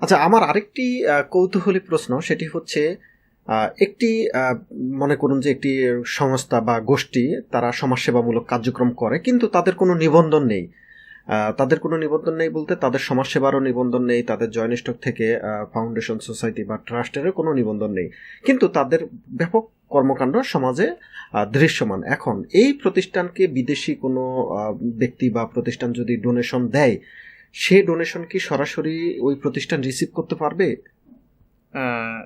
আচ্ছা আমার আরেকটি কৌতূহলী প্রশ্ন, সেটি হচ্ছে একটি মনে করুন যে একটি সংস্থা বা গোষ্ঠী, তারা সমাজসেবামূলক কার্যক্রম করে, কিন্তু তাদের কোনো নিবন্ধন নেই। তাদের কোনো নিবন্ধন নেই বলতে, তাদের সমাজসেবারও নিবন্ধন নেই, তাদের জয়েন্ট স্টক থেকে ফাউন্ডেশন সোসাইটি বা ট্রাস্টেরও কোনো নিবন্ধন নেই। কিন্তু তাদের ব্যাপক কর্মকাণ্ড সমাজে দৃশ্যমান। এখন, এই প্রতিষ্ঠানকে বিদেশি কোনো ব্যক্তি বা প্রতিষ্ঠান যদি ডোনেশন দেয় সে ডোনেশন কি সরাসরি ওই প্রতিষ্ঠান রিসিভ করতে পারবে?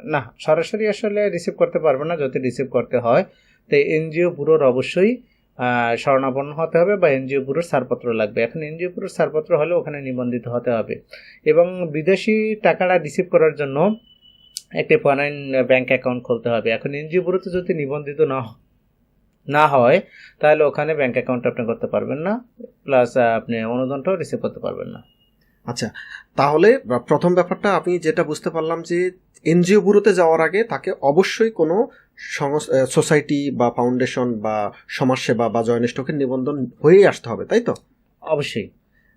না সরাসরি আসলে রিসিভ করতে পারবে না যদি রিসিভ করতে হয়। তো এনজিও ব্যুরোর অবশ্যই আহ, শরণাপন্ন হতে হবে বা এনজিও ব্যুরোর ছাড়পত্র লাগবে। এখন এনজিও ব্যুরোর ছাড়পত্র হলে ওখানে নিবন্ধিত হতে হবে। এবং বিদেশি টাকাটা রিসিভ করার জন্য একটি ফরেন ব্যাংক অ্যাকাউন্ট খুলতে হবে। এখন এনজিও ব্যুরোতে যদি নিবন্ধিত না না হয় তাহলে ওখানে ব্যাংক অ্যাকাউন্ট আপনি করতে পারবেন না প্লাস আপনি অনুদানটাও রিসিভ করতে পারবেন না। আচ্ছা তাহলে প্রথম ব্যাপারটা আমি যেটা বুঝতে পারলাম যে এনজিও ব্যুরোতে যাওয়ার আগে তাকে অবশ্যই কোনো সোসাইটি বা ফাউন্ডেশন বা সমাজসেবা বা জয়েন্ট স্টকের নিবন্ধন হয়েই আসতে হবে তাই তো? অবশ্যই।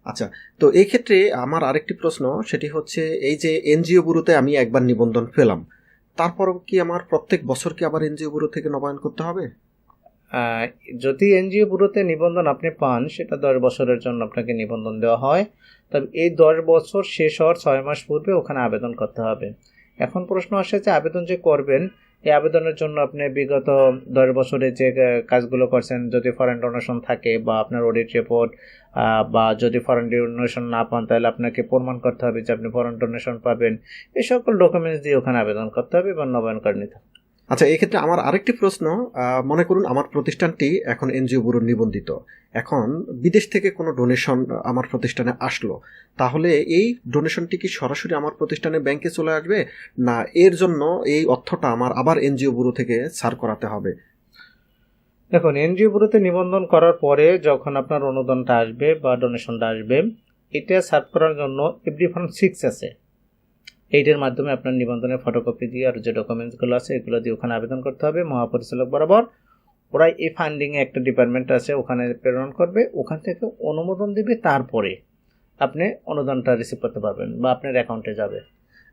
আচ্ছা তো এই ক্ষেত্রে আমার আরেকটি প্রশ্ন সেটি হচ্ছে এই যে এনজিও ব্যুরোতে আমি একবার নিবন্ধন পেলাম তারপর কি আমার প্রত্যেক বছর কি আবার এনজিও ব্যুরো থেকে নবায়ন করতে হবে? যদি এনজিও ব্যুরোতে নিবন্ধন আপনি পান, সেটা দশ বছরের জন্য আপনাকে নিবন্ধন দেওয়া হয়। তবে এই দশ বছর শেষ হওয়ার ছয় মাস পূর্বে ওখানে আবেদন করতে হবে। এখন প্রশ্ন আসে যে আবেদন যে করবেন, এই আবেদনের জন্য আপনি বিগত দশ বছরে যে কাজগুলো করছেন, যদি ফরেন ডোনেশন থাকে বা আপনার অডিট রিপোর্ট বা যদি ফরেন ডোনেশন না পান, তাহলে আপনাকে প্রমাণ করতে হবে যে আপনি ফরেন ডোনেশন পাবেন। এই সকল ডকুমেন্টস দিয়ে ওখানে আবেদন করতে হবে এবং নবায়ন করে নিতে হবে। আচ্ছা এক্ষেত্রে আমার আরেকটি প্রশ্ন মনে করুন আমার প্রতিষ্ঠানটি এখন এনজিও ব্যুরো নিবন্ধিত। এখন বিদেশ থেকে কোনো ডোনেশন আমার প্রতিষ্ঠানে আসলো। তাহলে এই ডোনেশনটি কি সরাসরি আমার প্রতিষ্ঠানে ব্যাংকে চলে আসবে? না, এর জন্য এই অর্থটা আমার আবার এনজিও ব্যুরো থেকে সার করাতে হবে? দেখুন, এনজিও ব্যুরোতে নিবন্ধন করার পরে যখন আপনার অনুদানটা আসবে বা ডোনেশনটা আসবে, এটা সার্ভ করার জন্য এফডি ফর্ম সিক্স আছে। এইটার মাধ্যমে আপনার নিবন্ধনের ফটোকপি দিয়ে আর যে ডকুমেন্টসগুলো আছে, এগুলো দিয়ে ওখানে আবেদন করতে হবে। মহাপরিচালক বরাবর ওরা এই ফান্ডিংয়ে একটা ডিপার্টমেন্ট আছে, ওখানে প্রেরণ করবে। ওখান থেকে অনুমোদন দিবে, তারপরে আপনি অনুদানটা রিসিভ করতে পারবেন বা আপনার অ্যাকাউন্টে যাবে।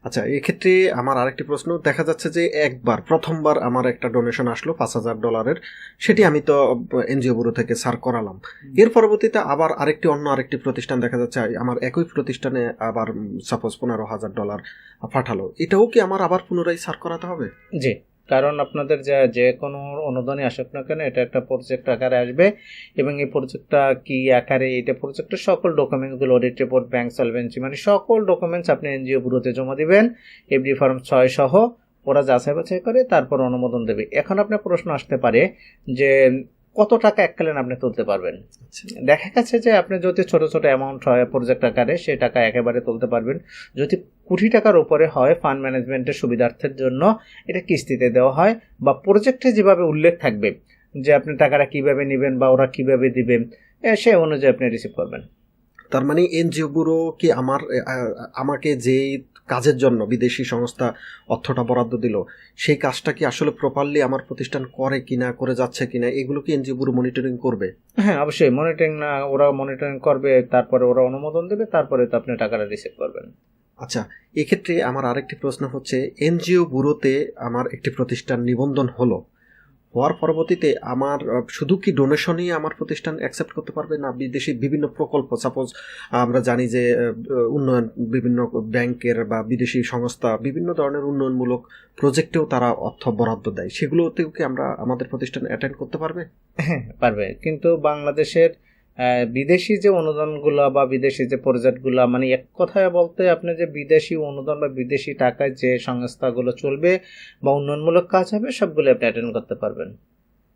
আচ্ছা এক্ষেত্রে আমার আরেকটি প্রশ্ন। দেখা যাচ্ছে যে একবার প্রথমবার আমার একটা ডোনেশন আসলো পাঁচ হাজার ডলারের। সেটি আমি তো এনজিও ব্যুরো থেকে সার করালাম। এর পরবর্তীতে আবার আরেকটি অন্য আরেকটি প্রতিষ্ঠান দেখা যাচ্ছে আমার একই প্রতিষ্ঠানে আবার সাপোজ পনেরো হাজার ডলার পাঠালো। এটাও কি আমার আবার পুনরায় সার করাতে হবে? জি। কারণ আপনাদের যা, যে কোনো অনুদানই আসুক না কেন, এটা একটা প্রজেক্ট আকারে আসবে এবং এই প্রজেক্টটা কি আকারে, এটা প্রজেক্টের সকল ডকুমেন্টসগুলো অডিট রিপোর্ট ব্যাংক সলভেন্সি মানে সকল ডকুমেন্টস আপনি এনজিও ব্যুরোতে জমা দিবেন এফডি ফর্ম ছয় সহ, ওরা যাচাই বাছাই করে, তারপর অনুমোদন দেবে। এখন আপনার প্রশ্ন আসতে পারে যে কত টাকা এককালীন আপনি তুলতে পারবেন? দেখা গেছে যে আপনি যদি ছোট ছোট অ্যামাউন্ট হয় প্রজেক্ট আকারে সে টাকা একেবারে তুলতে পারবেন। যদি কোটি টাকার উপরে হয় ফান্ড ম্যানেজমেন্টের সুবিধার্থের জন্য এটা কিস্তিতে দেওয়া হয় বা প্রজেক্টে যেভাবে উল্লেখ থাকবে যে আপনি টাকাটা কীভাবে নেবেন বা ওরা কীভাবে দিবেন সে অনুযায়ী আপনি রিসিভ করবেন। তার মানে এনজিও ব্যুরো কি আমার আমাকে যে কাজের জন্য বিদেশি সংস্থা অর্থটা বরাদ্দ দিল সেই কাজটা কি আসলে প্রপারলি আমার প্রতিষ্ঠান করে কিনা করে যাচ্ছে কিনা এগুলো কি এনজিও ব্যুরো মনিটরিং করবে? হ্যাঁ অবশ্যই মনিটরিং না ওরা মনিটরিং করবে তারপরে ওরা অনুমোদন দেবে তারপরে তো আপনি টাকাটা রিসিভ করবেন। আচ্ছা এক্ষেত্রে আমার আরেকটি প্রশ্ন হচ্ছে এনজিও ব্যুরোতে আমার একটি প্রতিষ্ঠান নিবন্ধন হলো হওয়ার পরবর্তীতে আমার শুধু কি ডোনেশনই আমার প্রতিষ্ঠান অ্যাকসেপ্ট করতে পারবে না, বিদেশি বিভিন্ন প্রকল্প সাপোজ আমরা জানি যে উন্নয়ন বিভিন্ন ব্যাংকের বা বিদেশি সংস্থা বিভিন্ন ধরনের উন্নয়নমূলক প্রজেক্টেও তারা অর্থ বরাদ্দ দেয়। সেগুলোতেও কি আমরা আমাদের প্রতিষ্ঠান অ্যাটেন্ড করতে পারবে? হ্যাঁ পারবে। কিন্তু বাংলাদেশের বিদেশি যে অনুদানগুলো বা বিদেশি যে প্রজেক্টগুলো মানে এক কথায় বলতে আপনি যে বিদেশি অনুদান বা বিদেশি টাকায় যে সংস্থাগুলো চলবে বা উন্নয়নমূলক কাজ হবে সবগুলো আপনি অ্যাটেন্ড করতে পারবেন।